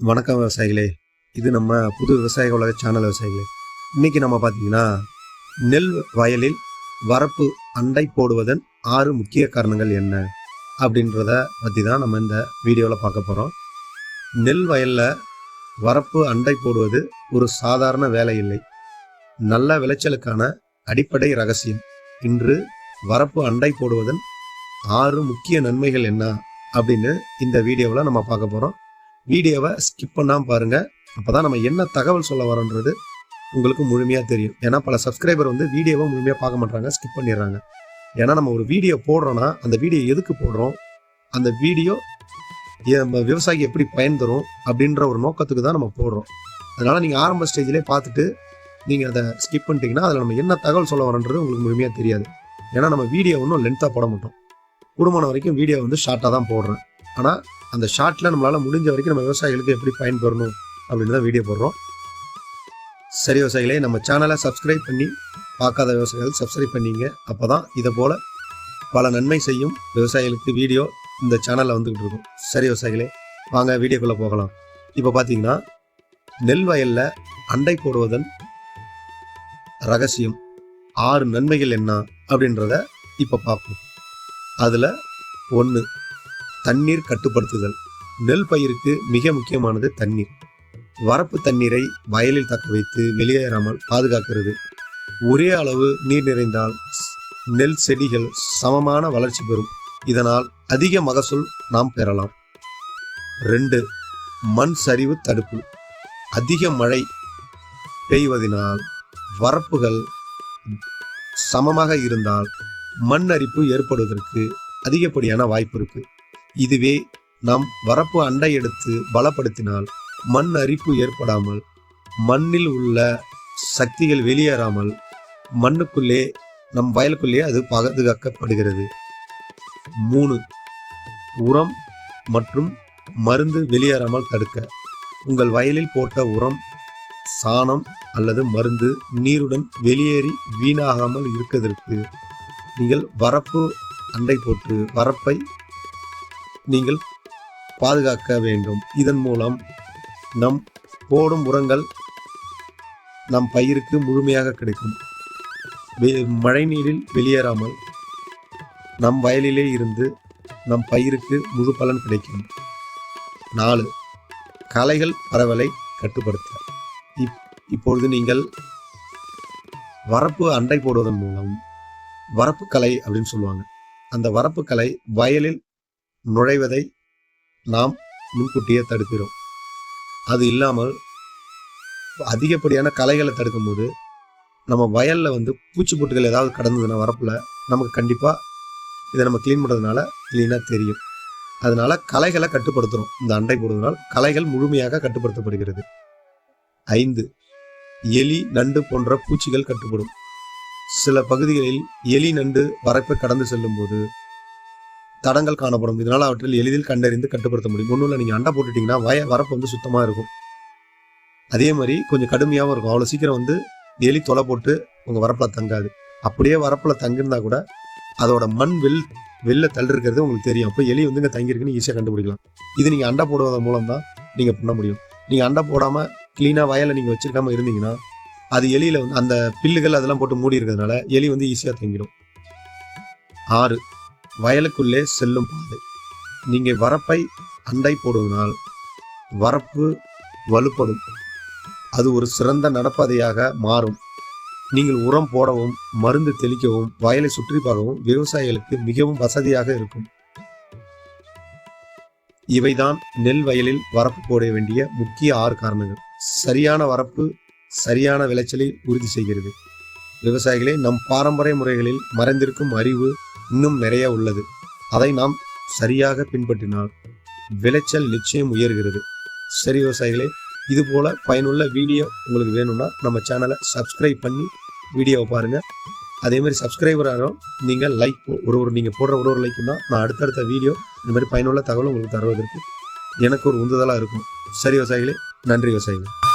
வணக்கம் விவசாயிகளே. இது நம்ம புது விவசாய உலக சேனல் விவசாயிகளே. இன்னைக்கு நம்ம பார்த்தீங்கன்னா நெல் வயலில் வரப்பு அண்டை போடுவதன் ஆறு முக்கிய காரணங்கள் என்ன அப்படின்றத பற்றி தான் நம்ம இந்த வீடியோவில் பார்க்க போகிறோம் நெல் வயலில் வரப்பு அண்டை போடுவது ஒரு சாதாரண வேலை இல்லை. நல்ல விளைச்சலுக்கான அடிப்படை ரகசியம். இன்று வரப்பு அண்டை போடுவதன் ஆறு முக்கிய நன்மைகள் என்ன அப்படின்னு இந்த வீடியோவில் நம்ம பார்க்க போகிறோம் வீடியோவை ஸ்கிப் பண்ணாமல் பாருங்கள் அப்போ தான் நம்ம என்ன தகவல் சொல்ல வரோன்றது உங்களுக்கு முழுமையாக தெரியும். ஏன்னா பல சப்ஸ்கிரைபர் வந்து வீடியோவை முழுமையாக பார்க்க மாட்டாங்க ஸ்கிப் பண்ணிடுறாங்க. ஏன்னா நம்ம ஒரு வீடியோ போடுறோன்னா அந்த வீடியோ எதுக்கு போடுறோம்? அந்த வீடியோ நம்ம விவசாயிக்கு எப்படி பயன் தரும்? அப்படின்ற ஒரு நோக்கத்துக்கு தான் நம்ம போடுறோம். அதனால் நீங்கள் ஆரம்ப ஸ்டேஜ்லேயே பார்த்துட்டு நீங்கள் அதை ஸ்கிப் பண்ணிட்டீங்கன்னா அதில் நம்ம என்ன தகவல் சொல்ல வரோன்றது உங்களுக்கு முழுமையாக தெரியாது. ஏன்னா நம்ம வீடியோ ஒன்றும் லென்த்தாக போட மாட்டோம். குடும்பம் வரைக்கும் வீடியோ வந்து ஷார்ட்டாக தான் போடுறேன். ஆனால் அந்த ஷார்ட்டில் நம்மளால் முடிஞ்ச வரைக்கும் நம்ம விவசாயிகளுக்கு எப்படி பயன்பெறணும் அப்படின்னு தான் வீடியோ போடுறோம். சரி விவசாயிகளே நம்ம சேனலை சப்ஸ்கிரைப் பண்ணி பார்க்காத விவசாயிகள் சப்ஸ்கிரைப் பண்ணிங்க. அப்போ தான் இதை போல் பல நன்மை செய்யும் விவசாயிகளுக்கு வீடியோ இந்த சேனலில் வந்துக்கிட்டு இருக்கும். சரி விவசாயிகளே வாங்க வீடியோக்குள்ளே போகலாம். இப்போ பார்த்தீங்கன்னா நெல் வயலில் அண்டை போடுவதன் ரகசியம் ஆறு நன்மைகள் என்ன அப்படின்றத இப்போ பார்ப்போம். அதில் ஒன்று தண்ணீர் கட்டுப்படுத்துதல். நெல் பயிருக்கு மிக முக்கியமானது தண்ணீர். வரப்பு தண்ணீரை வயலில் தக்க வைத்து வெளியேறாமல் பாதுகாக்கிறது. ஒரே அளவு நீர் நிறைந்தால் நெல் செடிகள் சமமான வளர்ச்சி பெறும். இதனால் அதிக மகசூல் நாம் பெறலாம். ரெண்டு மண் சரிவு தடுப்பு. அதிக மழை பெய்வதனால் வரப்புகள் சமமாக இருந்தால் மண் அரிப்பு ஏற்படுவதற்கு அதிகப்படியான வாய்ப்பு இருக்குது இதுவே நாம் வரப்பு அண்டை எடுத்து பலப்படுத்தினால் மண் அரிப்பு ஏற்படாமல் மண்ணில் உள்ள சக்திகள் வெளியேறாமல் மண்ணுக்குள்ளே நம் வயலுக்குள்ளே அது பாதுகாக்கப்படுகிறது. மூணு உரம் மற்றும் மருந்து வெளியேறாமல் தடுக்க. உங்கள் வயலில் போட்ட உரம் சாணம் அல்லது மருந்து நீருடன் வெளியேறி வீணாகாமல் இருக்கிறதற்கு நீங்கள் வரப்பு அண்டை போட்டு வரப்பை நீங்கள் பாதுகாக்க வேண்டும். இதன் மூலம் நம் போடும் உரங்கள் நம் பயிருக்கு முழுமையாக கிடைக்கும். மழை நீரில் வெளியேறாமல் நம் வயலிலே இருந்து நம் பயிருக்கு முழு பலன் கிடைக்கும். நாலு களைகள் பரவலை கட்டுப்படுத்த. இப் இப்பொழுது நீங்கள் வரப்பு அண்டை போடுவதன் மூலம் வரப்பு கலை அப்படின்னு சொல்லுவாங்க. அந்த வரப்பு கலை வயலில் நுழைவதை நாம் முன்கூட்டியே தடுக்கிறோம். அது இல்லாமல் அதிகப்படியான களைகளை தடுக்கும் போது நம்ம வயலில் வந்து பூச்சிப்பொட்டுகள் ஏதாவது கடந்ததுன்னா வரப்பில் நமக்கு கண்டிப்பாக இதை நம்ம க்ளீன் பண்ணுறதுனால க்ளீனாக தெரியும். அதனால களைகளை கட்டுப்படுத்துகிறோம் இந்த அண்டை போடுவதனால் களைகள் முழுமையாக கட்டுப்படுத்தப்படுகிறது. ஐந்து எலி நண்டு போன்ற பூச்சிகள் கட்டுப்படும். சில பகுதிகளில் எலி நண்டு வரப்பை கடந்து செல்லும் போது தடங்கள் காணப்படும். இதனால் அவற்றில் எளிதில் கண்டறிந்து கட்டுப்படுத்த முடியும். ஒன்றும் நீங்கள் அண்டை போட்டுட்டிங்கன்னா வய வரப்பு வந்து சுத்தமாக இருக்கும். அதே மாதிரி கொஞ்சம் கடுமையாகவும் இருக்கும். அவ்வளோ சீக்கிரம் வந்து எலி தொலை போட்டு உங்கள் வரப்பில் தங்காது. அப்படியே வரப்பில் தங்கியிருந்தா கூட அதோட மண் வெள் வெளில தள்ளிருக்கிறது உங்களுக்கு தெரியும். அப்போ எலி வந்து இங்கே தங்கியிருக்குன்னு ஈஸியாக கண்டுபிடிக்கலாம். இது நீங்கள் அண்டை போடுவதன் மூலம் தான் நீங்கள் பண்ண முடியும். நீங்கள் அண்டை போடாமல் க்ளீனாக வயலை நீங்கள் வச்சிருக்காம இருந்தீங்கன்னா அது எலியில் வந்து அந்த பில்லுகள் அதெல்லாம் போட்டு மூடி இருக்கிறதுனால எலி வந்து ஈஸியாக தங்கிடும். ஆறு. வயலுக்குள்ளே செல்லும் பாதை. நீங்கள் வரப்பை அண்டை போடுவதனால் வரப்பு வலுப்படும். அது ஒரு சிறந்த நடப்பதையாக மாறும். நீங்கள் உரம் போடவும் மருந்து தெளிக்கவும் வயலை சுற்றி பார்க்கவும் விவசாயிகளுக்கு மிகவும் வசதியாக இருக்கும். இவைதான் நெல் வயலில் வரப்பு போட வேண்டிய முக்கிய ஆறு காரணங்கள். சரியான வரப்பு சரியான விளைச்சலை உறுதி செய்கிறது. விவசாயிகளே நம் பாரம்பரிய முறைகளில் மறைந்திருக்கும் அறிவு இன்னும் நிறைய உள்ளது. அதை நாம் சரியாக பின்பற்றினால் விளைச்சல் நிச்சயம் உயர்கிறது. சரி விவசாயிகளே இது போல பயனுள்ள வீடியோ உங்களுக்கு வேணும்னா நம்ம சேனலை சப்ஸ்கிரைப் பண்ணி வீடியோவை பாருங்க. அதே மாதிரி சப்ஸ்கிரைபராக நீங்கள் லைக் ஒரு ஒரு நீங்கள் போடுற ஒரு ஒரு லைக்கும் தான் நான் அடுத்தடுத்த வீடியோ இந்த மாதிரி பயனுள்ள தகவல் உங்களுக்கு தருவதற்கு எனக்கு ஒரு உந்துதலாக இருக்கும். சரி விவசாயிகளே நன்றி விவசாயிகளே.